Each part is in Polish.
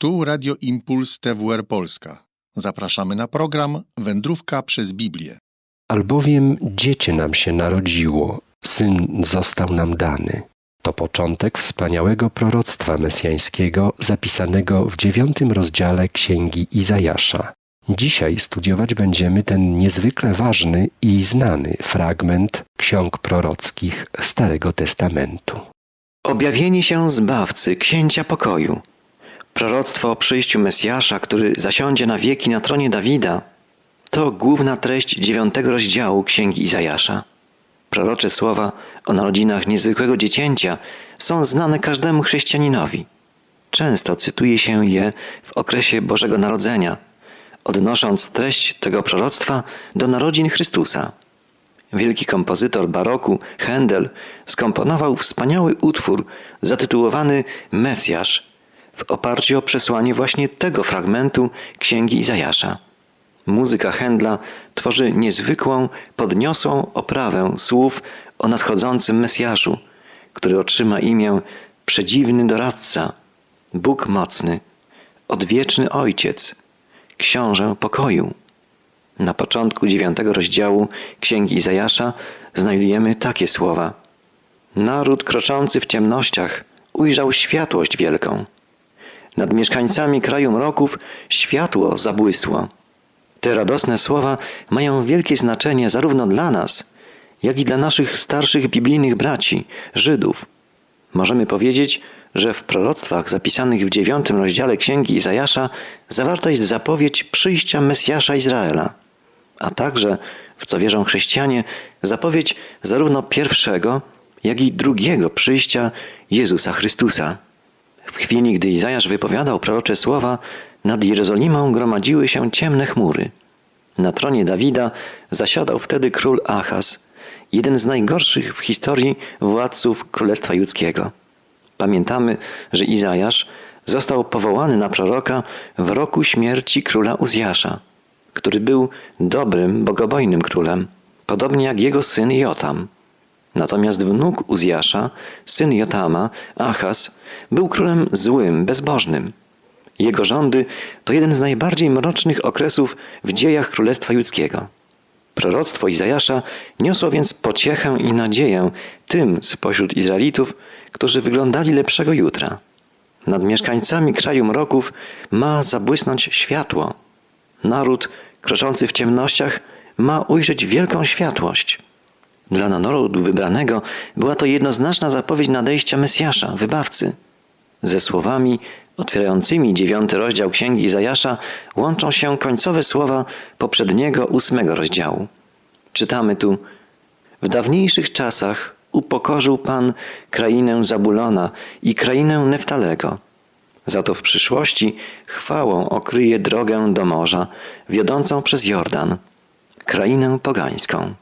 Tu Radio Impuls TWR Polska. Zapraszamy na program Wędrówka przez Biblię. Albowiem dziecię nam się narodziło, syn został nam dany. To początek wspaniałego proroctwa mesjańskiego zapisanego w dziewiątym rozdziale Księgi Izajasza. Dzisiaj studiować będziemy ten niezwykle ważny i znany fragment ksiąg prorockich Starego Testamentu. Objawienie się Zbawcy, Księcia Pokoju. Proroctwo o przyjściu Mesjasza, który zasiądzie na wieki na tronie Dawida, to główna treść dziewiątego rozdziału Księgi Izajasza. Prorocze słowa o narodzinach niezwykłego dziecięcia są znane każdemu chrześcijaninowi. Często cytuje się je w okresie Bożego Narodzenia, odnosząc treść tego proroctwa do narodzin Chrystusa. Wielki kompozytor baroku Händel skomponował wspaniały utwór zatytułowany Mesjasz w oparciu o przesłanie właśnie tego fragmentu Księgi Izajasza. Muzyka Händla tworzy niezwykłą, podniosłą oprawę słów o nadchodzącym Mesjaszu, który otrzyma imię Przedziwny Doradca, Bóg Mocny, Odwieczny Ojciec, Książę Pokoju. Na początku dziewiątego rozdziału Księgi Izajasza znajdujemy takie słowa. Naród kroczący w ciemnościach ujrzał światłość wielką. Nad mieszkańcami kraju mroków światło zabłysło. Te radosne słowa mają wielkie znaczenie zarówno dla nas, jak i dla naszych starszych biblijnych braci, Żydów. Możemy powiedzieć, że w proroctwach zapisanych w dziewiątym rozdziale Księgi Izajasza zawarta jest zapowiedź przyjścia Mesjasza Izraela, a także, w co wierzą chrześcijanie, zapowiedź zarówno pierwszego, jak i drugiego przyjścia Jezusa Chrystusa. W chwili, gdy Izajasz wypowiadał prorocze słowa, nad Jerozolimą gromadziły się ciemne chmury. Na tronie Dawida zasiadał wtedy król Achaz, jeden z najgorszych w historii władców Królestwa Judzkiego. Pamiętamy, że Izajasz został powołany na proroka w roku śmierci króla Uzjasza, który był dobrym, bogobojnym królem, podobnie jak jego syn Jotam. Natomiast wnuk Uzjasza, syn Jotama, Achaz, był królem złym, bezbożnym. Jego rządy to jeden z najbardziej mrocznych okresów w dziejach Królestwa Judzkiego. Proroctwo Izajasza niosło więc pociechę i nadzieję tym spośród Izraelitów, którzy wyglądali lepszego jutra. Nad mieszkańcami kraju mroków ma zabłysnąć światło. Naród kroczący w ciemnościach ma ujrzeć wielką światłość. Dla narodu wybranego była to jednoznaczna zapowiedź nadejścia Mesjasza, wybawcy. Ze słowami otwierającymi dziewiąty rozdział Księgi Izajasza łączą się końcowe słowa poprzedniego ósmego rozdziału. Czytamy tu W dawniejszych czasach upokorzył Pan krainę Zabulona i krainę Neftalego. Za to w przyszłości chwałą okryje drogę do morza, wiodącą przez Jordan, krainę pogańską.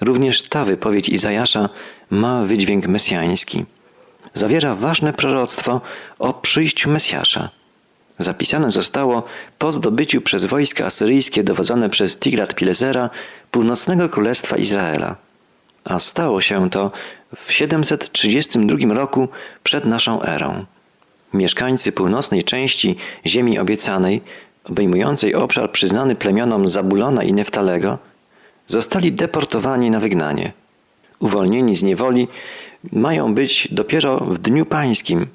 Również ta wypowiedź Izajasza ma wydźwięk mesjański. Zawiera ważne proroctwo o przyjściu Mesjasza. Zapisane zostało po zdobyciu przez wojska asyryjskie dowodzone przez Tiglat-Pilesera północnego królestwa Izraela. A stało się to w 732 roku przed naszą erą. Mieszkańcy północnej części ziemi obiecanej, obejmującej obszar przyznany plemionom Zabulona i Neftalego, zostali deportowani na wygnanie. Uwolnieni z niewoli mają być dopiero w Dniu Pańskim.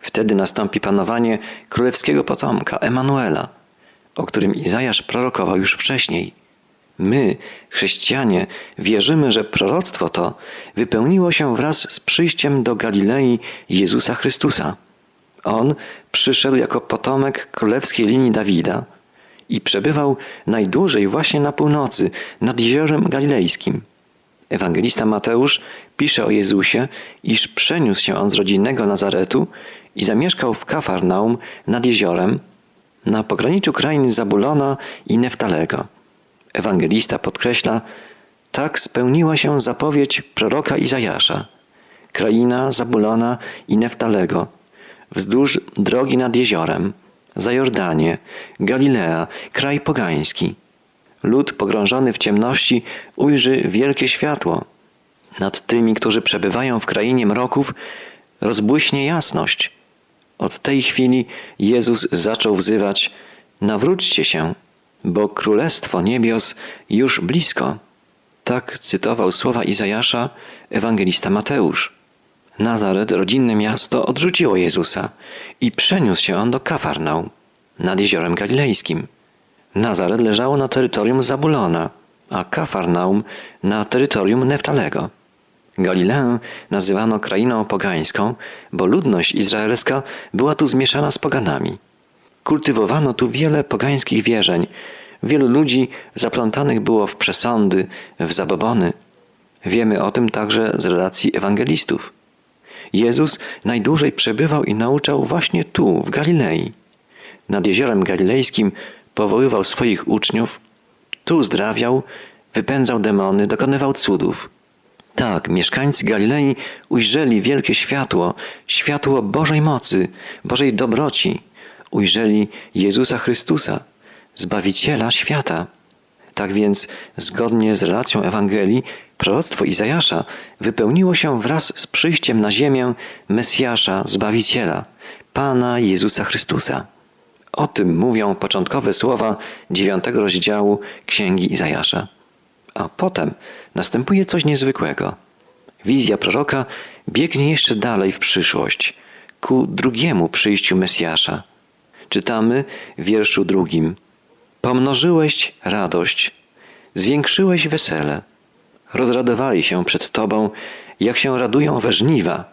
Wtedy nastąpi panowanie królewskiego potomka, Emanuela, o którym Izajasz prorokował już wcześniej. My, chrześcijanie, wierzymy, że proroctwo to wypełniło się wraz z przyjściem do Galilei Jezusa Chrystusa. On przyszedł jako potomek królewskiej linii Dawida – i przebywał najdłużej właśnie na północy, nad jeziorem galilejskim. Ewangelista Mateusz pisze o Jezusie, iż przeniósł się on z rodzinnego Nazaretu i zamieszkał w Kafarnaum nad jeziorem, na pograniczu krainy Zabulona i Neftalego. Ewangelista podkreśla, tak spełniła się zapowiedź proroka Izajasza. Kraina Zabulona i Neftalego, wzdłuż drogi nad jeziorem – za Jordanię, Galilea, kraj pogański. Lud pogrążony w ciemności ujrzy wielkie światło. Nad tymi, którzy przebywają w krainie mroków, rozbłyśnie jasność. Od tej chwili Jezus zaczął wzywać: Nawróćcie się, bo królestwo niebios już blisko. Tak cytował słowa Izajasza ewangelista Mateusz. Nazaret, rodzinne miasto, odrzuciło Jezusa i przeniósł się on do Kafarnaum nad jeziorem galilejskim. Nazaret leżało na terytorium Zabulona, a Kafarnaum na terytorium Neftalego. Galileę nazywano krainą pogańską, bo ludność izraelska była tu zmieszana z poganami. Kultywowano tu wiele pogańskich wierzeń. Wielu ludzi zaplątanych było w przesądy, w zabobony. Wiemy o tym także z relacji ewangelistów. Jezus najdłużej przebywał i nauczał właśnie tu, w Galilei. Nad jeziorem galilejskim powoływał swoich uczniów, tu zdrawiał, wypędzał demony, dokonywał cudów. Tak, mieszkańcy Galilei ujrzeli wielkie światło, światło Bożej mocy, Bożej dobroci. Ujrzeli Jezusa Chrystusa, Zbawiciela świata. Tak więc, zgodnie z relacją Ewangelii, proroctwo Izajasza wypełniło się wraz z przyjściem na ziemię Mesjasza, Zbawiciela, Pana Jezusa Chrystusa. O tym mówią początkowe słowa dziewiątego rozdziału Księgi Izajasza. A potem następuje coś niezwykłego. Wizja proroka biegnie jeszcze dalej w przyszłość, ku drugiemu przyjściu Mesjasza. Czytamy w wierszu drugim. Pomnożyłeś radość, zwiększyłeś wesele. Rozradowali się przed Tobą, jak się radują we żniwa,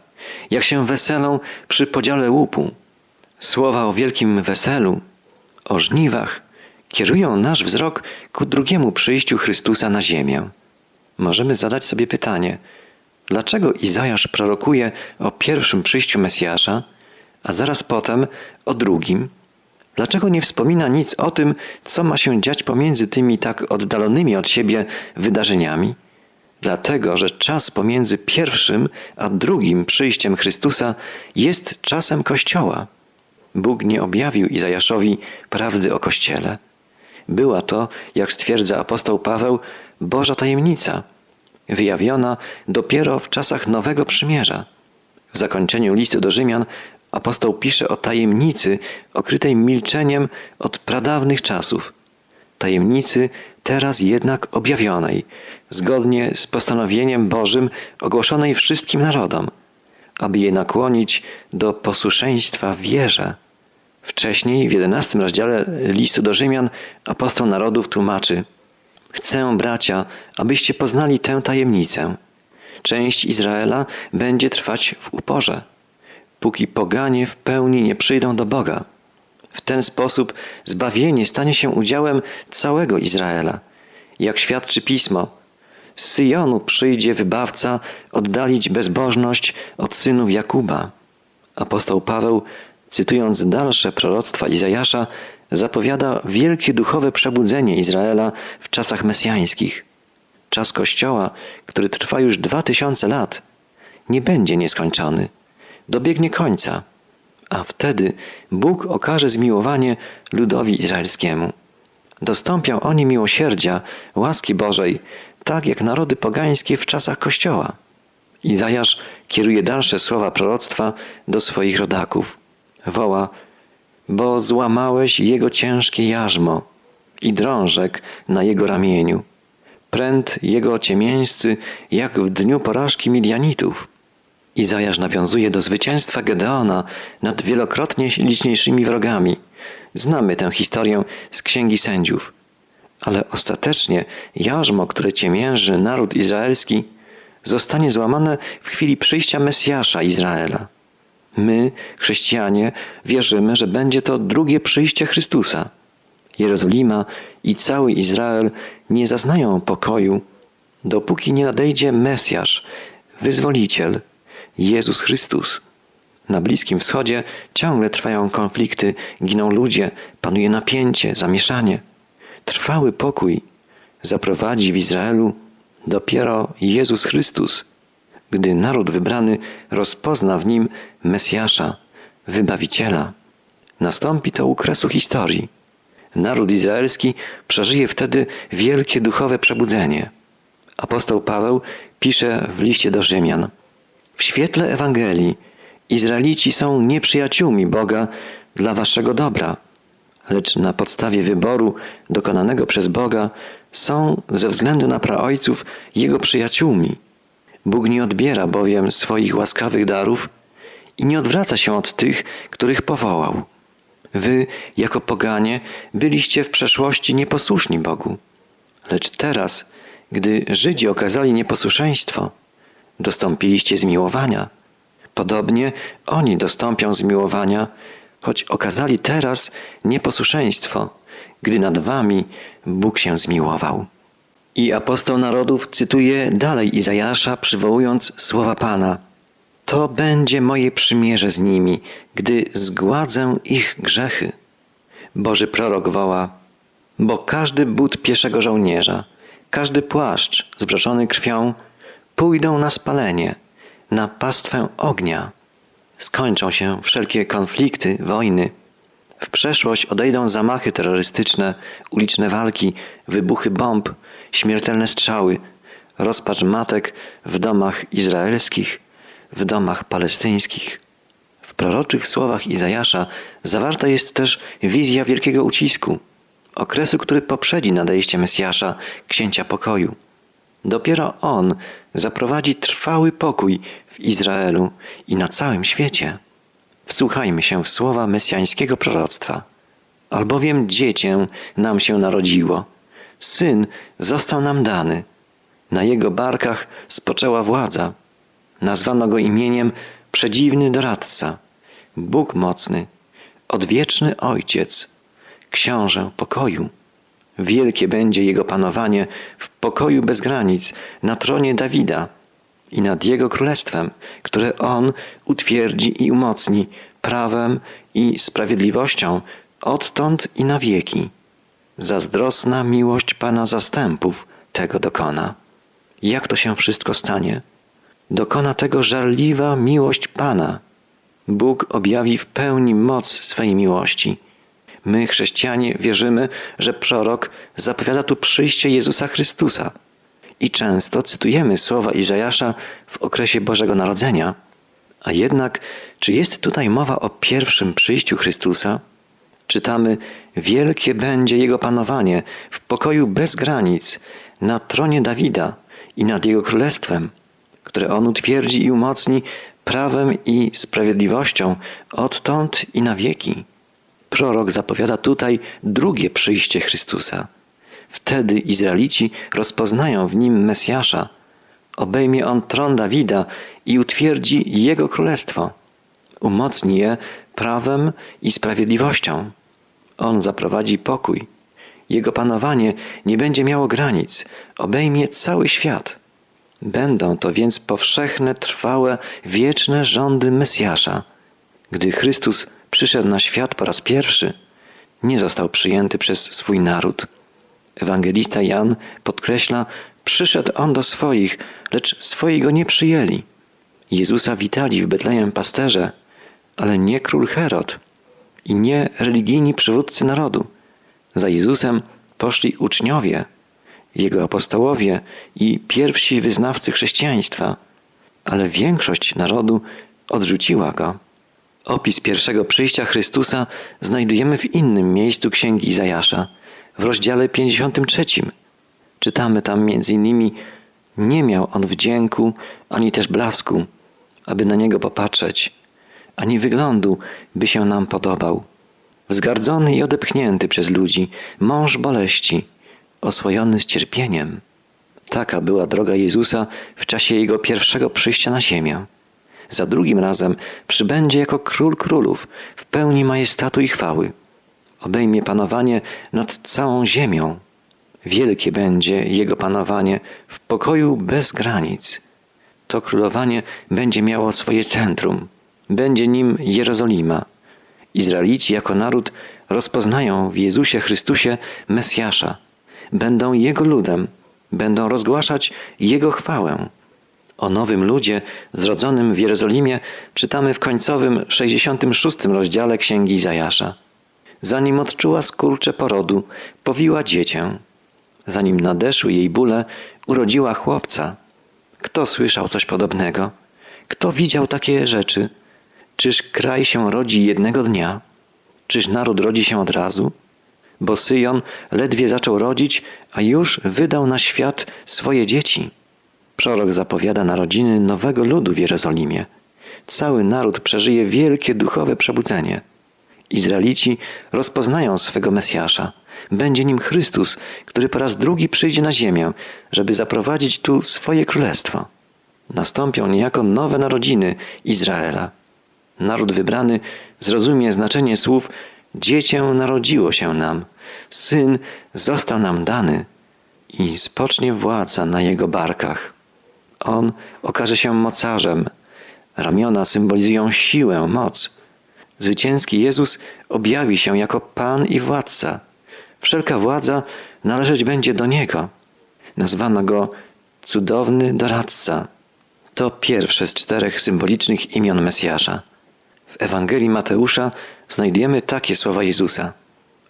jak się weselą przy podziale łupu. Słowa o wielkim weselu, o żniwach kierują nasz wzrok ku drugiemu przyjściu Chrystusa na ziemię. Możemy zadać sobie pytanie, dlaczego Izajasz prorokuje o pierwszym przyjściu Mesjasza, a zaraz potem o drugim? Dlaczego nie wspomina nic o tym, co ma się dziać pomiędzy tymi tak oddalonymi od siebie wydarzeniami? Dlatego, że czas pomiędzy pierwszym a drugim przyjściem Chrystusa jest czasem Kościoła. Bóg nie objawił Izajaszowi prawdy o Kościele. Była to, jak stwierdza apostoł Paweł, Boża tajemnica, wyjawiona dopiero w czasach Nowego Przymierza. W zakończeniu listu do Rzymian apostoł pisze o tajemnicy okrytej milczeniem od pradawnych czasów. Tajemnicy teraz jednak objawionej, zgodnie z postanowieniem Bożym ogłoszonej wszystkim narodom, aby je nakłonić do posłuszeństwa wierze. Wcześniej, w jedenastym rozdziale listu do Rzymian, apostoł narodów tłumaczy: Chcę, bracia, abyście poznali tę tajemnicę. Część Izraela będzie trwać w uporze, póki poganie w pełni nie przyjdą do Boga. W ten sposób zbawienie stanie się udziałem całego Izraela. Jak świadczy pismo, z Syjonu przyjdzie wybawca oddalić bezbożność od synów Jakuba. Apostoł Paweł cytując dalsze proroctwa Izajasza, zapowiada wielkie duchowe przebudzenie Izraela w czasach mesjańskich. Czas Kościoła, który trwa już dwa tysiące lat, nie będzie nieskończony, dobiegnie końca, a wtedy Bóg okaże zmiłowanie ludowi izraelskiemu. Dostąpią oni miłosierdzia, łaski Bożej, tak jak narody pogańskie w czasach Kościoła. Izajasz kieruje dalsze słowa proroctwa do swoich rodaków woła, bo złamałeś jego ciężkie jarzmo i drążek na jego ramieniu. Pręd jego ciemieńscy, jak w dniu porażki Midianitów. Izajasz nawiązuje do zwycięstwa Gedeona nad wielokrotnie liczniejszymi wrogami. Znamy tę historię z Księgi Sędziów. Ale ostatecznie jarzmo, które ciemięży naród izraelski, zostanie złamane w chwili przyjścia Mesjasza Izraela. My, chrześcijanie, wierzymy, że będzie to drugie przyjście Chrystusa. Jerozolima i cały Izrael nie zaznają pokoju, dopóki nie nadejdzie Mesjasz, wyzwoliciel, Jezus Chrystus. Na Bliskim Wschodzie ciągle trwają konflikty, giną ludzie, panuje napięcie, zamieszanie. Trwały pokój zaprowadzi w Izraelu dopiero Jezus Chrystus gdy naród wybrany rozpozna w nim Mesjasza, Wybawiciela. Nastąpi to u kresu historii. Naród izraelski przeżyje wtedy wielkie duchowe przebudzenie. Apostoł Paweł pisze w liście do Rzymian: W świetle Ewangelii Izraelici są nieprzyjaciółmi Boga dla waszego dobra, lecz na podstawie wyboru dokonanego przez Boga są ze względu na praojców Jego przyjaciółmi. Bóg nie odbiera bowiem swoich łaskawych darów i nie odwraca się od tych, których powołał. Wy, jako poganie, byliście w przeszłości nieposłuszni Bogu. Lecz teraz, gdy Żydzi okazali nieposłuszeństwo, dostąpiliście zmiłowania. Podobnie oni dostąpią zmiłowania, choć okazali teraz nieposłuszeństwo, gdy nad wami Bóg się zmiłował. I apostoł narodów cytuje dalej Izajasza, przywołując słowa Pana. To będzie moje przymierze z nimi, gdy zgładzę ich grzechy. Boży prorok woła, bo każdy but pieszego żołnierza, każdy płaszcz zbroczony krwią pójdą na spalenie, na pastwę ognia. Skończą się wszelkie konflikty, wojny. W przeszłość odejdą zamachy terrorystyczne, uliczne walki, wybuchy bomb, śmiertelne strzały, rozpacz matek w domach izraelskich, w domach palestyńskich. W proroczych słowach Izajasza zawarta jest też wizja wielkiego ucisku, okresu, który poprzedzi nadejście Mesjasza, księcia pokoju. Dopiero on zaprowadzi trwały pokój w Izraelu i na całym świecie. Wsłuchajmy się w słowa mesjańskiego proroctwa. Albowiem dziecię nam się narodziło, syn został nam dany. Na jego barkach spoczęła władza. Nazwano go imieniem Przedziwny Doradca, Bóg Mocny, Odwieczny Ojciec, Książę Pokoju. Wielkie będzie jego panowanie w pokoju bez granic na tronie Dawida i nad jego królestwem, które on utwierdzi i umocni prawem i sprawiedliwością odtąd i na wieki. Zazdrosna miłość Pana zastępów tego dokona. Jak to się wszystko stanie? Dokona tego żarliwa miłość Pana. Bóg objawi w pełni moc swej miłości. My, chrześcijanie, wierzymy, że prorok zapowiada tu przyjście Jezusa Chrystusa. I często cytujemy słowa Izajasza w okresie Bożego Narodzenia. A jednak, czy jest tutaj mowa o pierwszym przyjściu Chrystusa? Czytamy: Wielkie będzie Jego panowanie w pokoju bez granic, na tronie Dawida i nad Jego królestwem, które On utwierdzi i umocni prawem i sprawiedliwością odtąd i na wieki. Prorok zapowiada tutaj drugie przyjście Chrystusa. Wtedy Izraelici rozpoznają w nim Mesjasza. Obejmie on tron Dawida i utwierdzi jego królestwo. Umocni je prawem i sprawiedliwością. On zaprowadzi pokój. Jego panowanie nie będzie miało granic, obejmie cały świat. Będą to więc powszechne, trwałe, wieczne rządy Mesjasza. Gdy Chrystus przyszedł na świat po raz pierwszy, nie został przyjęty przez swój naród. Ewangelista Jan podkreśla, przyszedł on do swoich, lecz swoi go nie przyjęli. Jezusa witali w Betlejem pasterze, ale nie król Herod i nie religijni przywódcy narodu. Za Jezusem poszli uczniowie, jego apostołowie i pierwsi wyznawcy chrześcijaństwa, ale większość narodu odrzuciła go. Opis pierwszego przyjścia Chrystusa znajdujemy w innym miejscu Księgi Izajasza, w rozdziale 53. Czytamy tam m.in. Nie miał on wdzięku, ani też blasku, aby na niego popatrzeć, ani wyglądu, by się nam podobał. Wzgardzony i odepchnięty przez ludzi, mąż boleści, oswojony z cierpieniem. Taka była droga Jezusa w czasie Jego pierwszego przyjścia na ziemię. Za drugim razem przybędzie jako król królów w pełni majestatu i chwały. Obejmie panowanie nad całą ziemią. Wielkie będzie Jego panowanie w pokoju bez granic. To królowanie będzie miało swoje centrum. Będzie nim Jerozolima. Izraelici jako naród rozpoznają w Jezusie Chrystusie Mesjasza. Będą Jego ludem. Będą rozgłaszać Jego chwałę. O nowym ludzie zrodzonym w Jerozolimie czytamy w końcowym 66 rozdziale Księgi Izajasza. Zanim odczuła skurcze porodu, powiła dziecię. Zanim nadeszły jej bóle, urodziła chłopca. Kto słyszał coś podobnego? Kto widział takie rzeczy? Czyż kraj się rodzi jednego dnia? Czyż naród rodzi się od razu? Bo Syjon ledwie zaczął rodzić, a już wydał na świat swoje dzieci. Prorok zapowiada narodziny nowego ludu w Jerozolimie. Cały naród przeżyje wielkie duchowe przebudzenie. Izraelici rozpoznają swego Mesjasza. Będzie nim Chrystus, który po raz drugi przyjdzie na ziemię, żeby zaprowadzić tu swoje królestwo. Nastąpią niejako nowe narodziny Izraela. Naród wybrany zrozumie znaczenie słów Dziecię narodziło się nam, syn został nam dany i spocznie władza na jego barkach. On okaże się mocarzem. Ramiona symbolizują siłę, moc. Zwycięski Jezus objawi się jako Pan i Władca. Wszelka władza należeć będzie do Niego. Nazwano Go cudowny doradca. To pierwsze z czterech symbolicznych imion Mesjasza. W Ewangelii Mateusza znajdujemy takie słowa Jezusa.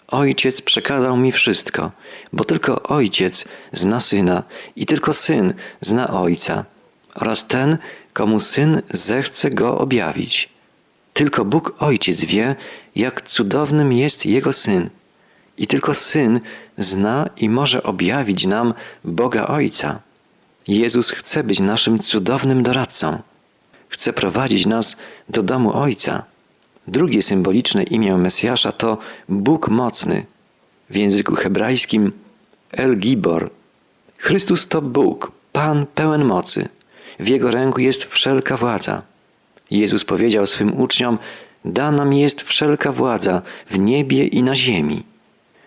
Ojciec przekazał mi wszystko, bo tylko Ojciec zna Syna i tylko Syn zna Ojca oraz ten, komu Syn zechce Go objawić. Tylko Bóg Ojciec wie, jak cudownym jest Jego Syn i tylko Syn zna i może objawić nam Boga Ojca. Jezus chce być naszym cudownym doradcą. Chce prowadzić nas do domu Ojca. Drugie symboliczne imię Mesjasza to Bóg Mocny. W języku hebrajskim El Gibor. Chrystus to Bóg, Pan pełen mocy. W Jego ręku jest wszelka władza. Jezus powiedział swym uczniom: Dana mi jest wszelka władza w niebie i na ziemi.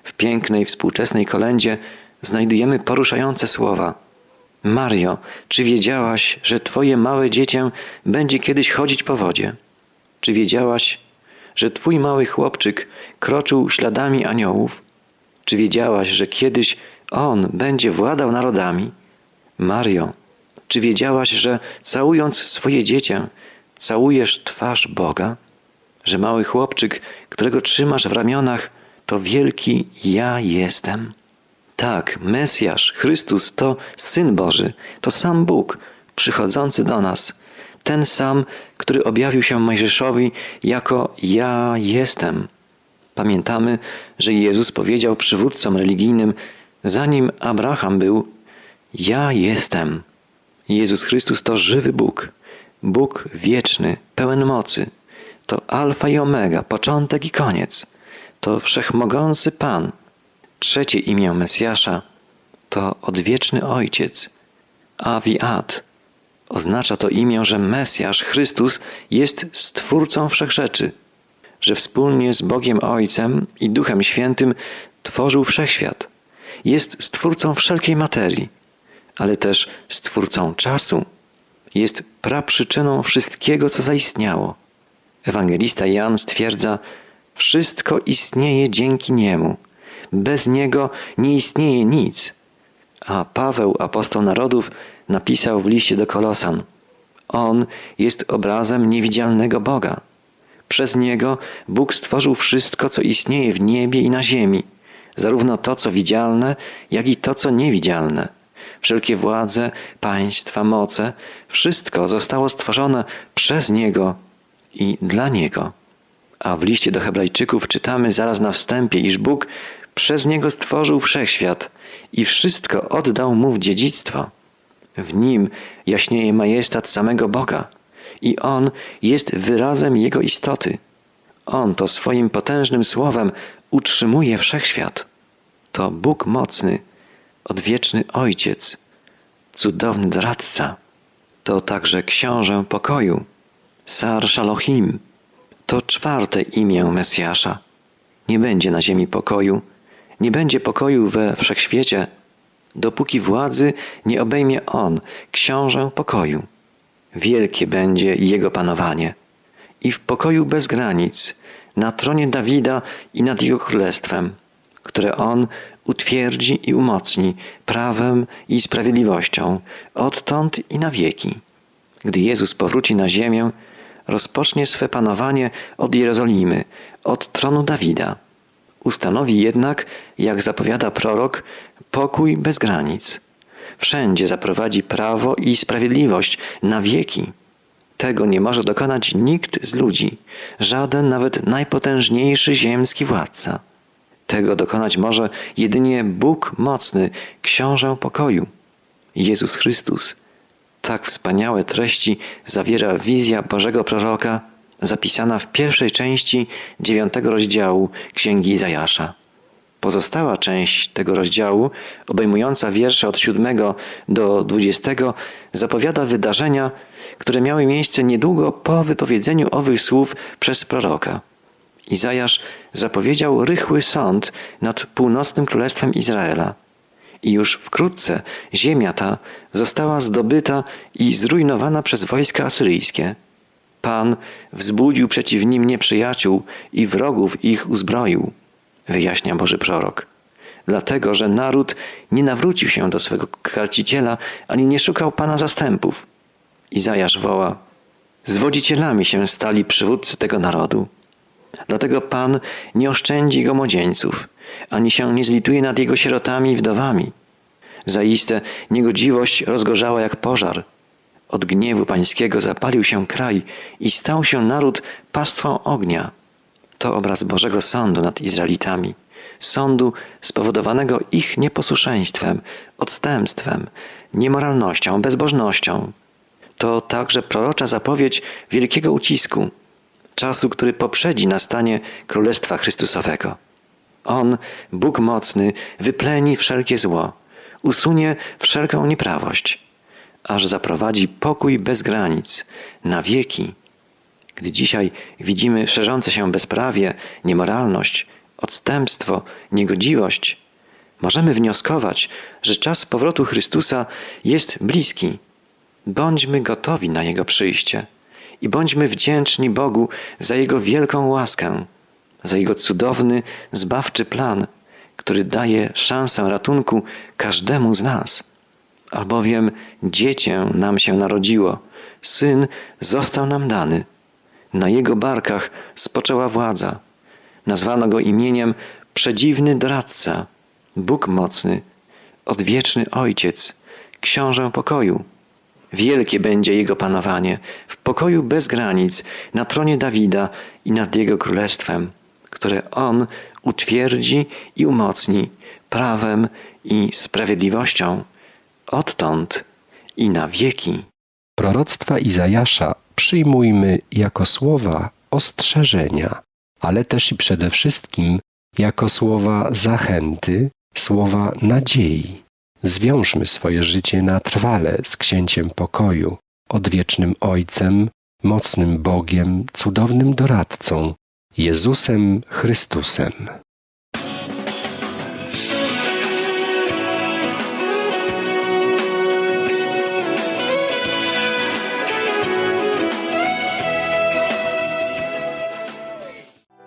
W pięknej współczesnej kolędzie znajdujemy poruszające słowa. Mario, czy wiedziałaś, że Twoje małe dziecię będzie kiedyś chodzić po wodzie? Czy wiedziałaś, że Twój mały chłopczyk kroczył śladami aniołów? Czy wiedziałaś, że kiedyś on będzie władał narodami? Mario, czy wiedziałaś, że całując swoje dziecię, całujesz twarz Boga? Że mały chłopczyk, którego trzymasz w ramionach, to wielki ja jestem? Tak, Mesjasz, Chrystus to Syn Boży, to sam Bóg przychodzący do nas, ten sam, który objawił się Mojżeszowi jako Ja jestem. Pamiętamy, że Jezus powiedział przywódcom religijnym, zanim Abraham był, Ja jestem. Jezus Chrystus to żywy Bóg, Bóg wieczny, pełen mocy. To Alfa i Omega, początek i koniec. To wszechmogący Pan. Trzecie imię Mesjasza to odwieczny Ojciec, Aviat. Oznacza to imię, że Mesjasz, Chrystus, jest Stwórcą Wszechrzeczy, że wspólnie z Bogiem Ojcem i Duchem Świętym tworzył Wszechświat. Jest Stwórcą wszelkiej materii, ale też Stwórcą czasu. Jest praprzyczyną wszystkiego, co zaistniało. Ewangelista Jan stwierdza, wszystko istnieje dzięki Niemu. Bez Niego nie istnieje nic. A Paweł, apostoł narodów, napisał w liście do Kolosan: On jest obrazem niewidzialnego Boga. Przez Niego Bóg stworzył wszystko, co istnieje w niebie i na ziemi, zarówno to, co widzialne, jak i to, co niewidzialne. Wszelkie władze, państwa, moce, wszystko zostało stworzone przez Niego i dla Niego. A w liście do Hebrajczyków czytamy zaraz na wstępie, iż Bóg przez Niego stworzył wszechświat i wszystko oddał Mu w dziedzictwo. W Nim jaśnieje majestat samego Boga i On jest wyrazem Jego istoty. On to swoim potężnym słowem utrzymuje wszechświat. To Bóg mocny, odwieczny Ojciec, cudowny doradca. To także książę pokoju, Sar Shalohim. To czwarte imię Mesjasza. Nie będzie na ziemi pokoju, nie będzie pokoju we wszechświecie, dopóki władzy nie obejmie On, książę pokoju. Wielkie będzie Jego panowanie i w pokoju bez granic, na tronie Dawida i nad Jego królestwem, które On utwierdzi i umocni prawem i sprawiedliwością odtąd i na wieki. Gdy Jezus powróci na ziemię, rozpocznie swe panowanie od Jerozolimy, od tronu Dawida. Ustanowi jednak, jak zapowiada prorok, pokój bez granic. Wszędzie zaprowadzi prawo i sprawiedliwość na wieki. Tego nie może dokonać nikt z ludzi, żaden nawet najpotężniejszy ziemski władca. Tego dokonać może jedynie Bóg mocny, książę pokoju, Jezus Chrystus. Tak wspaniałe treści zawiera wizja Bożego proroka zapisana w pierwszej części dziewiątego rozdziału Księgi Izajasza. Pozostała część tego rozdziału, obejmująca wiersze od 7 do 20, zapowiada wydarzenia, które miały miejsce niedługo po wypowiedzeniu owych słów przez proroka. Izajasz zapowiedział rychły sąd nad północnym królestwem Izraela. I już wkrótce ziemia ta została zdobyta i zrujnowana przez wojska asyryjskie. Pan wzbudził przeciw nim nieprzyjaciół i wrogów ich uzbroił, wyjaśnia Boży prorok. Dlatego, że naród nie nawrócił się do swego karciciela, ani nie szukał Pana zastępów. Izajasz woła, zwodzicielami się stali przywódcy tego narodu. Dlatego Pan nie oszczędzi jego młodzieńców, ani się nie zlituje nad jego sierotami i wdowami. Zaiste niegodziwość rozgorzała jak pożar. Od gniewu pańskiego zapalił się kraj i stał się naród pastwą ognia. To obraz Bożego sądu nad Izraelitami, sądu spowodowanego ich nieposłuszeństwem, odstępstwem, niemoralnością, bezbożnością. To także prorocza zapowiedź wielkiego ucisku, czasu, który poprzedzi nastanie Królestwa Chrystusowego. On, Bóg mocny, wypleni wszelkie zło, usunie wszelką nieprawość, aż zaprowadzi pokój bez granic, na wieki. Gdy dzisiaj widzimy szerzące się bezprawie, niemoralność, odstępstwo, niegodziwość, możemy wnioskować, że czas powrotu Chrystusa jest bliski. Bądźmy gotowi na Jego przyjście i bądźmy wdzięczni Bogu za Jego wielką łaskę, za Jego cudowny, zbawczy plan, który daje szansę ratunku każdemu z nas. Albowiem dziecię nam się narodziło, syn został nam dany. Na jego barkach spoczęła władza. Nazwano go imieniem Przedziwny Doradca, Bóg Mocny, Odwieczny Ojciec, Książę Pokoju. Wielkie będzie jego panowanie w pokoju bez granic na tronie Dawida i nad jego królestwem, które on utwierdzi i umocni prawem i sprawiedliwością odtąd i na wieki. Proroctwa Izajasza przyjmujmy jako słowa ostrzeżenia, ale też i przede wszystkim jako słowa zachęty, słowa nadziei. Zwiążmy swoje życie na trwale z księciem pokoju, odwiecznym Ojcem, mocnym Bogiem, cudownym doradcą, Jezusem Chrystusem.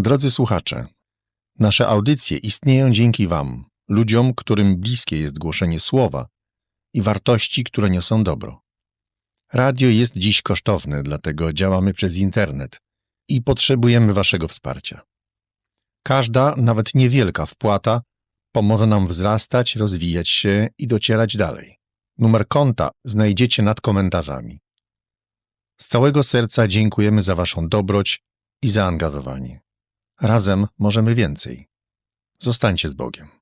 Drodzy słuchacze, nasze audycje istnieją dzięki Wam, ludziom, którym bliskie jest głoszenie słowa i wartości, które niosą dobro. Radio jest dziś kosztowne, dlatego działamy przez internet i potrzebujemy Waszego wsparcia. Każda, nawet niewielka wpłata pomoże nam wzrastać, rozwijać się i docierać dalej. Numer konta znajdziecie nad komentarzami. Z całego serca dziękujemy za Waszą dobroć i zaangażowanie. Razem możemy więcej. Zostańcie z Bogiem.